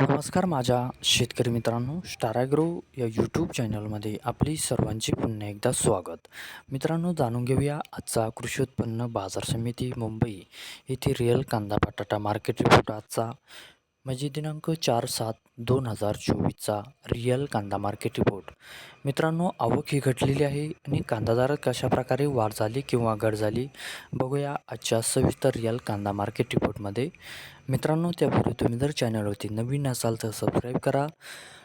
नमस्कार माझ्या शेतकरी मित्रांनो स्टाराग्रो या यूट्यूब चॅनलमध्ये आपली सर्वांचे पुन्हा एकदा स्वागत. मित्रांनो जाणून घेऊया आजचा कृषी उत्पन्न बाजार समिती मुंबई येथे रिअल कांदा बटाटा मार्केट रिपोर्ट आजचा. म्हणजे दिनांक चार सात दोन हजार चोवीसचा रिअल कांदा मार्केट रिपोर्ट. मित्रांनो आवक ही घटलेली आहे आणि कांदा दरात कशाप्रकारे वाढ झाली किंवा घट झाली बघूया आजच्या सविस्तर रिअल कांदा मार्केट रिपोर्टमध्ये. मित्रांनो त्यापूर्वी तुम्ही जर चॅनलवरती नवीन असाल तर सबस्क्राईब करा.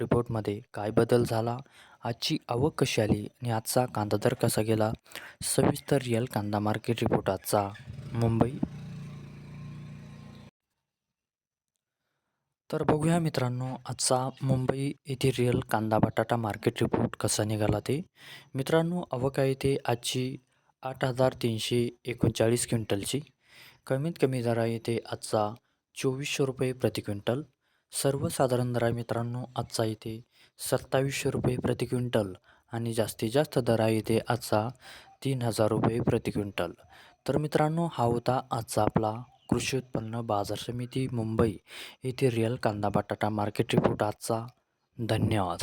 रिपोर्टमध्ये काय बदल झाला आजची आवक कशी आली आणि आजचा कांदा दर कसा गेला? सविस्तर रिअल कांदा मार्केट रिपोर्ट आजचा मुंबई. तर बघूया मित्रांनो आजचा मुंबई येथे रिअल कांदा बटाटा मार्केट रिपोर्ट कसा निघाला ते. मित्रांनो आवक आहे ते आजची आठ हजार तीनशे एकोणचाळीस क्विंटलची. कमीत कमी दरा येथे आजचा चोवीसशे रुपये प्रति क्विंटल. सर्वसाधारण दर आहे मित्रांनो आजचा इथे सत्तावीसशे रुपये प्रति क्विंटल आणि जास्तीत जास्त दर आहे इथे आजचा तीन हजार रुपये प्रति क्विंटल. तर मित्रांनो हा होता आजचा आपला कृषी उत्पन्न बाजार समिती मुंबई येथे रिअल कांदा बटाटा मार्केट रिपोर्ट आजचा. धन्यवाद.